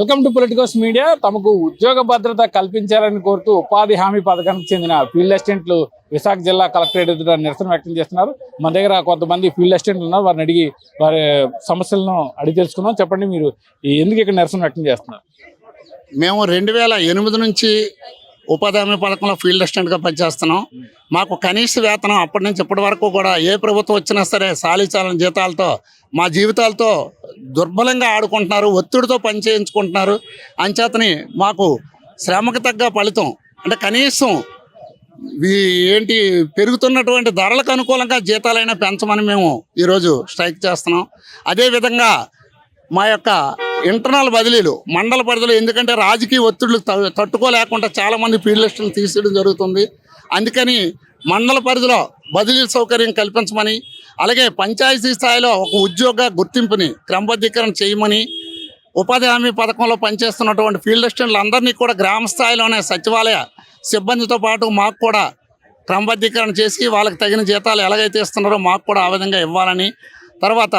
Welcome to Politicos media. తమకు ఉద్యోగ భద్రత కల్పించాలని కోరుతూ ఉపాధి హామీ పథకానికి చెందిన ఫీల్డ్ అసిస్టెంట్లు విశాఖ జిల్లా కలెక్టరేట్ ఎదుట నిరసన వ్యక్తం చేస్తున్నారు. మన దగ్గర కొంతమంది ఫీల్డ్ అసిస్టెంట్లు ఉన్నారు. వారిని అడిగి వారి సమస్యలను అడిగి తెలుసుకున్నాం చెప్పండి మీరు ఈ ఎందుకు ఇక్కడ నిరసన వ్యక్తం చేస్తున్నారు? మేము రెండు వేల ఎనిమిది నుంచి ఉపాధి హామీ పథకంలో ఫీల్డ్ అసిస్టెంట్గా పనిచేస్తున్నాం. మాకు కనీస వేతనం అప్పటి నుంచి ఇప్పటి వరకు కూడా ఏ ప్రభుత్వం వచ్చినా సరే సాలిచాలని జీతాలతో మా జీవితాలతో దుర్బలంగా ఆడుకుంటున్నారు ఒత్తిడితో పని చేయించుకుంటున్నారు. అంచేతని మాకు శ్రమకు తగ్గ ఫలితం అంటే కనీసం ఏంటి పెరుగుతున్నటువంటి ధరలకు అనుకూలంగా జీతాలైనా పెంచమని మేము ఈరోజు స్ట్రైక్ చేస్తున్నాం. అదేవిధంగా మా యొక్క ఇంటర్నల్ బదిలీలు మండల పరిధిలో ఎందుకంటే రాజకీయ ఒత్తిళ్ళు త- తట్టుకోలేకుండా చాలామంది మంది లిస్టులు తీసేయడం జరుగుతుంది. అందుకని మండల పరిధిలో బదిలీ సౌకర్యం కల్పించమని అలాగే పంచాయతీ స్థాయిలో ఒక ఉద్యోగ గుర్తింపుని క్రమబద్ధీకరణ చేయమని ఉపాధి హామీ పథకంలో పనిచేస్తున్నటువంటి ఫీల్డ్ అసిస్టెంట్లు అందరినీ కూడా గ్రామ స్థాయిలోనే సచివాలయ సిబ్బందితో పాటు మాకు కూడా క్రమబద్ధీకరణ చేసి వాళ్ళకి తగిన జీతాలు ఎలాగైతే ఇస్తున్నారో మాకు కూడా ఆ విధంగా ఇవ్వాలని తర్వాత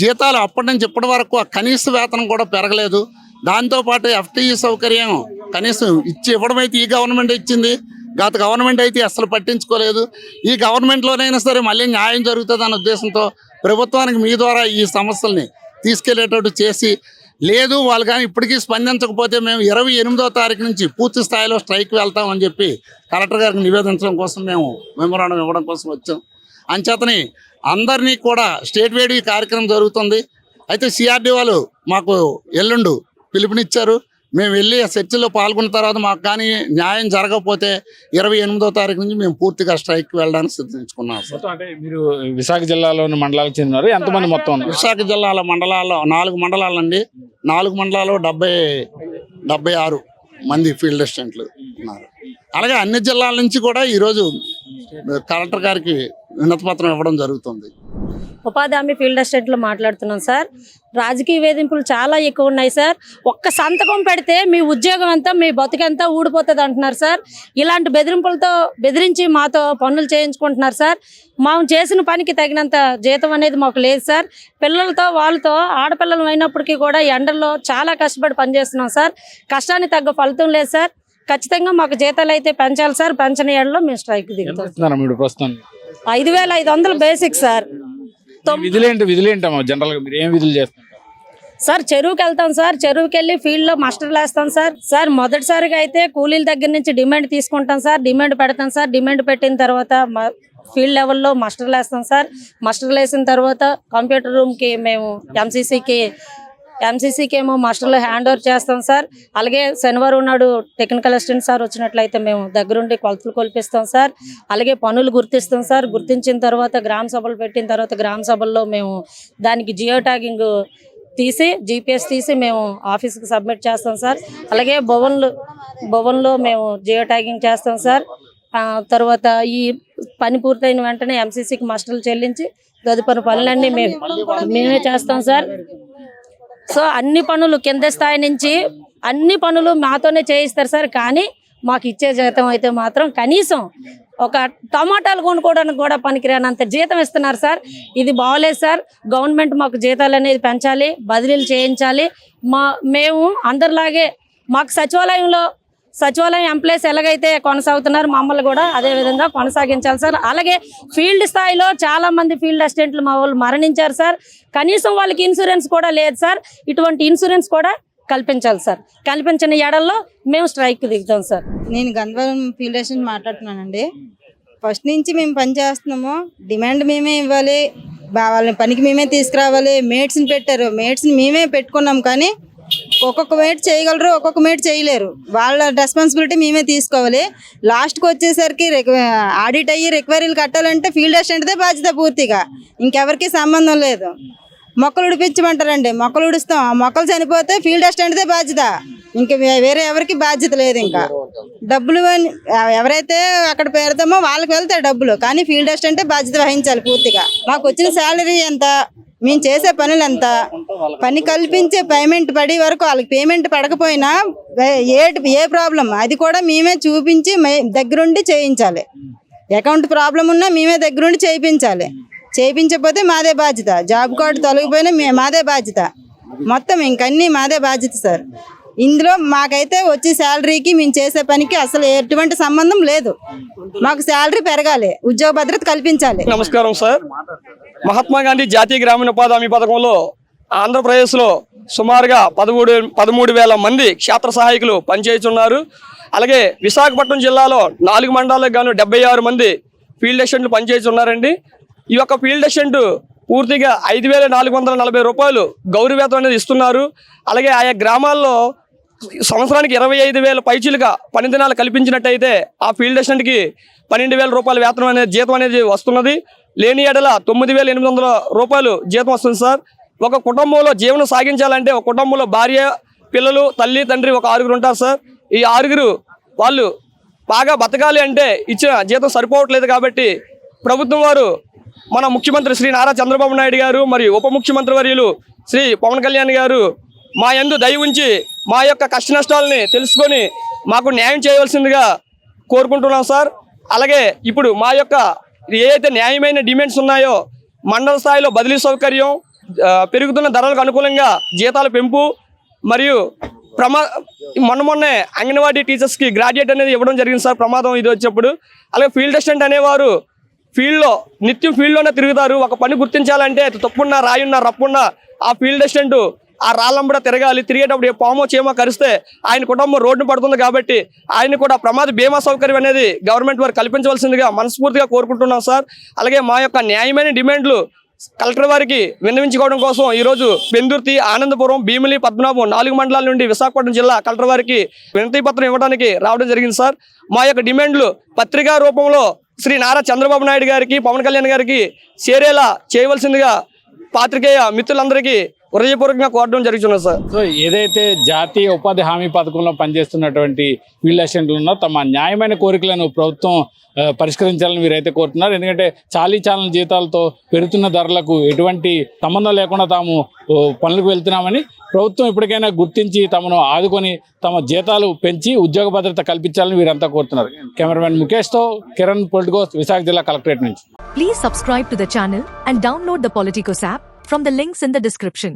జీతాలు అప్పటి నుంచి ఇప్పటి వరకు ఆ కనీస వేతనం కూడా పెరగలేదు. దాంతోపాటు ఎఫ్టీఈ సౌకర్యం కనీసం ఇచ్చి ఇవ్వడం అయితే ఈ గవర్నమెంట్ ఇచ్చింది. గత గవర్నమెంట్ అయితే అసలు పట్టించుకోలేదు. ఈ గవర్నమెంట్లోనైనా సరే మళ్ళీ న్యాయం జరుగుతుంది అనే ఉద్దేశంతో ప్రభుత్వానికి మీ ద్వారా ఈ సమస్యల్ని తీసుకెళ్ళేటట్టు చేసి లేదు వాళ్ళు కానీ ఇప్పటికీ స్పందించకపోతే మేము ఇరవై ఎనిమిదో తారీఖు నుంచి పూర్తి స్థాయిలో స్ట్రైక్ వెళ్తామని చెప్పి కలెక్టర్ గారికి నివేదించడం కోసం మేము మెమోరాండం ఇవ్వడం కోసం వచ్చాం. అంచేతని అందరినీ కూడా స్టేట్ వేడి కార్యక్రమం జరుగుతుంది. అయితే సిఆర్డి వాళ్ళు మాకు ఎల్లుండు పిలుపునిచ్చారు. మేము వెళ్ళి ఆ చర్చలో పాల్గొన్న తర్వాత మాకు కానీ న్యాయం జరగకపోతే ఇరవై ఎనిమిదో తారీఖు నుంచి మేము పూర్తిగా స్ట్రైక్ వెళ్ళడానికి సిద్ధించుకున్నాం సార్. అంటే మీరు విశాఖ జిల్లాలోని మండలాలకు చెందినారు. ఎంతమంది మొత్తం విశాఖ జిల్లాల మండలాల్లో నాలుగు మండలాలండి. నాలుగు మండలాలు డెబ్బై డెబ్బై ఆరు మంది ఫీల్డ్ అసిస్టెంట్లు ఉన్నారు. అలాగే అన్ని జిల్లాల నుంచి కూడా ఈరోజు కలెక్టర్ గారికి వినతిపత్రం ఇవ్వడం జరుగుతుంది. ఉపాధి హామీ ఫీల్డ్ అసిస్టెంట్లో మాట్లాడుతున్నాం సార్. రాజకీయ వేధింపులు చాలా ఎక్కువ ఉన్నాయి సార్. ఒక్క సంతకం పెడితే మీ ఉద్యోగం అంతా మీ బతుకంతా ఊడిపోతుంది అంటున్నారు సార్. ఇలాంటి బెదిరింపులతో బెదిరించి మాతో పనులు చేయించుకుంటున్నారు సార్. మేము చేసిన పనికి తగినంత జీతం అనేది మాకు లేదు సార్. పిల్లలతో వాళ్ళతో ఆడపిల్లలు అయినప్పటికీ కూడా ఎండల్లో చాలా కష్టపడి పనిచేస్తున్నాం సార్. కష్టానికి తగ్గ ఫలితం లేదు సార్. ఖచ్చితంగా మాకు జీతాలు అయితే పెంచాలి సార్. పెంచని ఏళ్ళలో మేము స్ట్రైక్ దిగుతాం ఐదు వేల ఐదు వందలు బేసిక్ సార్ విధులేంటి విధులేంటమ్మా జనరల్గా మీరు ఏం విధులు చేస్తున్నారు సార్ చెరువుకి వెళ్తాం సార్ చెరువుకి వెళ్ళి ఫీల్డ్లో మాస్టర్లు వేస్తాం సార్ సార్ మొదటిసారిగా అయితే కూలీల దగ్గర నుంచి డిమాండ్ తీసుకుంటాం సార్ డిమాండ్ పెడతాం సార్ డిమాండ్ పెట్టిన తర్వాత ఫీల్డ్ లెవెల్లో మాస్టర్లు వేస్తాం సార్ మాస్టర్లు వేసిన తర్వాత కంప్యూటర్ రూమ్కి మేము ఎంసీసీకి ఎంసీసీకి ఏమో మాస్టర్లు హ్యాండ్ ఓవర్ చేస్తాం సార్. అలాగే శనివారం నాడు టెక్నికల్ అసిస్టెంట్ సార్ వచ్చినట్లయితే మేము దగ్గరుండి కొలతలు కొలిపిస్తాం సార్. అలాగే పనులు గుర్తిస్తాం సార్. గుర్తించిన తర్వాత గ్రామ సభలు పెట్టిన తర్వాత గ్రామ సభల్లో మేము దానికి జియో ట్యాగింగ్ తీసి జీపీఎస్ తీసి మేము ఆఫీస్కి సబ్మిట్ చేస్తాం సార్. అలాగే భవన్లు భవన్లో మేము జియో ట్యాగింగ్ చేస్తాం సార్. తర్వాత ఈ పని పూర్తయిన వెంటనే ఎంసీసీకి మాస్టర్లు చెల్లించి తదుపరి పనులన్నీ మేము మేమే చేస్తాం సార్. సో అన్ని పనులు కింద స్థాయి నుంచి అన్ని పనులు మాతోనే చేయిస్తారు సార్ కానీ మాకు ఇచ్చే జీతం అయితే మాత్రం కనీసం ఒక టమాటాలు కొనుక్కోవడానికి కూడా పనికిరానంత జీతం ఇస్తున్నారు సార్. ఇది బాగోలేదు సార్. గవర్నమెంట్ మాకు జీతాలు అనేది పెంచాలి బదిలీలు చేయించాలి. మా మేము అందరిలాగే మాకు సచివాలయంలో సచివాలయం ఎంప్లాయీస్ ఎలాగైతే కొనసాగుతున్నారు మమ్మల్ని కూడా అదే విధంగా కొనసాగించాలి సార్. అలాగే ఫీల్డ్ స్థాయిలో చాలా మంది ఫీల్డ్ అసిస్టెంట్లు మా వాళ్ళు మరణించారు సార్. కనీసం వాళ్ళకి ఇన్సూరెన్స్ కూడా లేదు సార్. ఇటువంటి ఇన్సూరెన్స్ కూడా కల్పించాలి సార్. కల్పించిన ఎడల్లో మేము స్ట్రైక్ దిగుతాం సార్. నేను గంధవరం ఫీల్డ్ అసిస్టెంట్ మాట్లాడుతున్నానండి. ఫస్ట్ నుంచి మేము పని చేస్తున్నాము. డిమాండ్ మేమే ఇవ్వాలి. వాళ్ళని పనికి మేమే తీసుకురావాలి. మేడ్స్ని పెట్టారు. మేడ్స్ని మేమే పెట్టుకున్నాం కానీ ఒక్కొక్క మేట్ చేయగలరు ఒక్కొక్క మేట్ చేయలేరు. వాళ్ళ రెస్పాన్సిబిలిటీ మేమే తీసుకోవాలి. లాస్ట్కి వచ్చేసరికి ఆడిట్ అయ్యి రిక్వైరీలు కట్టాలంటే ఫీల్డ్ అసిస్టెంట్దే బాధ్యత పూర్తిగా. ఇంకెవరికి సంబంధం లేదు. మొక్కలు ఉడిపించమంటారండి. మొక్కలు ఉడుస్తాం. ఆ మొక్కలు చనిపోతే ఫీల్డ్ అసిస్టెంట్దే బాధ్యత. ఇంకా వేరే ఎవరికి బాధ్యత లేదు ఇంకా. డబ్బులు అని- ఎవరైతే అక్కడ పేరుతామో వాళ్ళకి వెళ్తాయి డబ్బులు. కానీ ఫీల్డ్ అసిస్టెంటే బాధ్యత వహించాలి పూర్తిగా. మాకు వచ్చిన శాలరీ ఎంత? మేము చేసే పనులు ఎంత పని కల్పించే పేమెంట్ పడే వరకు వాళ్ళకి పేమెంట్ పడకపోయినా ఏ ఏ ప్రాబ్లం అది కూడా మేమే చూపించి మే- దగ్గరుండి చేయించాలి. అకౌంట్ ప్రాబ్లం ఉన్నా మేమే దగ్గరుండి చేయించాలి. చేయించకపోతే మాదే బాధ్యత. జాబ్ కార్డు తొలగిపోయినా మే మాదే బాధ్యత. మొత్తం ఇంకన్నీ మాదే బాధ్యత సార్. ఇందులో మాకైతే వచ్చే శాలరీకి మేము చేసే పనికి అసలు ఎటువంటి సంబంధం లేదు. మాకు శాలరీ పెరగాలి. ఉద్యోగ భద్రత కల్పించాలి. నమస్కారం సార్. మహాత్మా గాంధీ జాతీయ గ్రామీణ ఉపాధి హామీ పథకంలో ఆంధ్రప్రదేశ్లో సుమారుగా పదమూడు పదమూడు వేల మంది క్షేత్ర సహాయకులు పనిచేస్తున్నారు. అలాగే విశాఖపట్నం జిల్లాలో నాలుగు మండలాలకు గాను డెబ్బై ఆరు మంది ఫీల్డ్ అసిస్టెంట్లు పనిచేస్తున్నారండి. ఈ యొక్క ఫీల్డ్ అసిస్టెంట్ పూర్తిగా ఐదు వేల నాలుగు వందల నలభై రూపాయలు గౌరవేతం అనేది ఇస్తున్నారు. అలాగే ఆయా గ్రామాల్లో సంవత్సరానికి ఇరవై ఐదు వేల పైచీలుగా పని దినాలు కల్పించినట్టయితే ఆ ఫీల్డ్ అసిస్టెంట్కి పన్నెండు వేల రూపాయల వేతనం అనేది జీతం అనేది వస్తున్నది. లేని ఏడల తొమ్మిది వేల ఎనిమిది వందల రూపాయలు జీతం వస్తుంది సార్. ఒక కుటుంబంలో జీవనం సాగించాలంటే ఒక కుటుంబంలో భార్య పిల్లలు తల్లి తండ్రి ఒక ఆరుగురు ఉంటారు సార్. ఈ ఆరుగురు వాళ్ళు బాగా బతకాలి అంటే ఇచ్చిన జీతం సరిపోవట్లేదు కాబట్టి ప్రభుత్వం వారు మన ముఖ్యమంత్రి శ్రీ నారా చంద్రబాబు నాయుడు గారు మరియు ఉప ముఖ్యమంత్రి వర్యులు శ్రీ పవన్ కళ్యాణ్ గారు మా యందు దయ ఉంచి మా యొక్క కష్ట నష్టాలని తెలుసుకొని మాకు న్యాయం చేయవలసిందిగా కోరుకుంటున్నాం సార్. అలాగే ఇప్పుడు మా యొక్క ఏదైతే న్యాయమైన డిమాండ్స్ ఉన్నాయో మండల స్థాయిలో బదిలీ సౌకర్యం పెరుగుతున్న ధరలకు అనుకూలంగా జీతాల పెంపు మరియు ప్రమా మొన్న మొన్నే అంగన్వాడీ టీచర్స్కి గ్రాడ్యుయేట్ అనేది ఇవ్వడం జరిగింది సార్ ప్రమాదం ఇది వచ్చేప్పుడు. అలాగే ఫీల్డ్ అసిస్టెంట్ అనేవారు ఫీల్డ్లో నిత్యం ఫీల్డ్లోనే తిరుగుతారు. ఒక పని గుర్తించాలంటే తప్పున్నా రాయున్నా రప్పున్నా ఆ ఫీల్డ్ అసిస్టెంట్ ఆ రాళ్ళంబడ తిరగాలి. తిరిగేటప్పుడు ఏ పామో చేమో కరిస్తే ఆయన కుటుంబం రోడ్డు పడుతుంది కాబట్టి ఆయన కూడా ప్రమాద బీమా సౌకర్యం అనేది గవర్నమెంట్ వారు కల్పించవలసిందిగా మనస్ఫూర్తిగా కోరుకుంటున్నాం సార్. అలాగే మా యొక్క న్యాయమైన డిమాండ్లు కలెక్టర్ వారికి విన్నవించుకోవడం కోసం ఈరోజు పెందుర్తి ఆనందపురం భీమిలి పద్మనాభం నాలుగు మండలాల నుండి విశాఖపట్నం జిల్లా కలెక్టర్ వారికి వినతి పత్రం ఇవ్వడానికి రావడం జరిగింది సార్. మా యొక్క డిమాండ్లు పత్రికా రూపంలో శ్రీ నారా చంద్రబాబు నాయుడు గారికి పవన్ కళ్యాణ్ గారికి చేరేలా చేయవలసిందిగా పాత్రికేయ మిత్రులందరికీ హృదయపూర్వకంగా కోరడం జరుగుతున్నది సార్. సో ఏదైతే జాతీయ ఉపాధి హామీ పథకంలో పనిచేస్తున్నటువంటి ఫీల్డ్ అసిస్టెంట్లు ఉన్నారో తమ న్యాయమైన కోరికలను ప్రభుత్వం పరిష్కరించాలని వీరైతే కోరుతున్నారు. ఎందుకంటే చాలీ చాలని జీతాలతో పెరుగుతున్న ధరలకు ఎటువంటి సంబంధం లేకుండా తాము పనులకు వెళ్తున్నామని ప్రభుత్వం ఇప్పటికైనా గుర్తించి తమను ఆదుకొని తమ జీతాలు పెంచి ఉద్యోగ భద్రత కల్పించాలని వీరంతా కోరుతున్నారు. కెమెరామెన్ ముఖేష్తో కిరణ్ పొలిటికోస్ విశాఖ జిల్లా కలెక్టరేట్ నుంచి. Please subscribe to the channel and download the Politicos app from the links in the description.